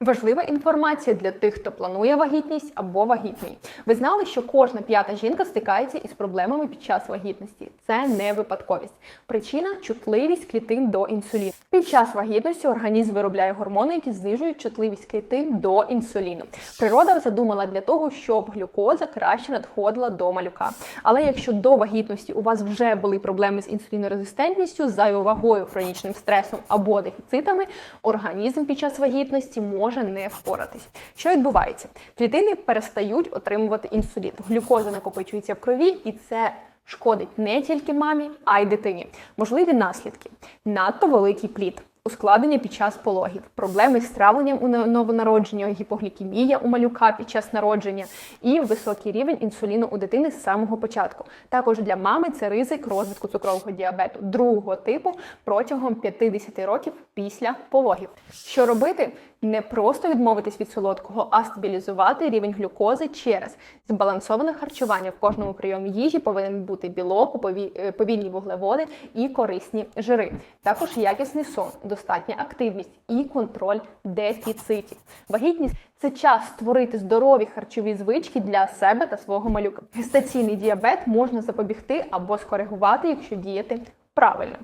Важлива інформація для тих, хто планує вагітність або вагітний. Ви знали, що кожна п'ята жінка стикається із проблемами під час вагітності. Це не випадковість. Причина чутливість клітин до інсуліну. Під час вагітності організм виробляє гормони, які знижують чутливість клітин до інсуліну. Природа задумала для того, щоб глюкоза краще надходила до малюка. Але якщо до вагітності у вас вже були проблеми з інсулінорезистентністю, зайвою вагою, хронічним стресом або дефіцитами, організм під час вагітності може не впоратись. Що відбувається? Клітини перестають отримувати інсулін. Глюкоза накопичується в крові, і це шкодить не тільки мамі, а й дитині. Можливі наслідки: надто великий плід. Ускладнення під час пологів, проблеми з травленням у новонародження, гіпоглікемія у малюка під час народження і високий рівень інсуліну у дитини з самого початку. Також для мами це ризик розвитку цукрового діабету другого типу протягом 50 років після пологів. Що робити? Не просто відмовитись від солодкого, а стабілізувати рівень глюкози через збалансоване харчування. В кожному прийомі їжі повинен бути білок, е, повільні вуглеводи і корисні жири. Також якісний сон, достатня активність і контроль дефіцитів. Вагітність це час створити здорові харчові звички для себе та свого малюка. Гестаційний діабет можна запобігти або скоригувати, якщо діяти правильно.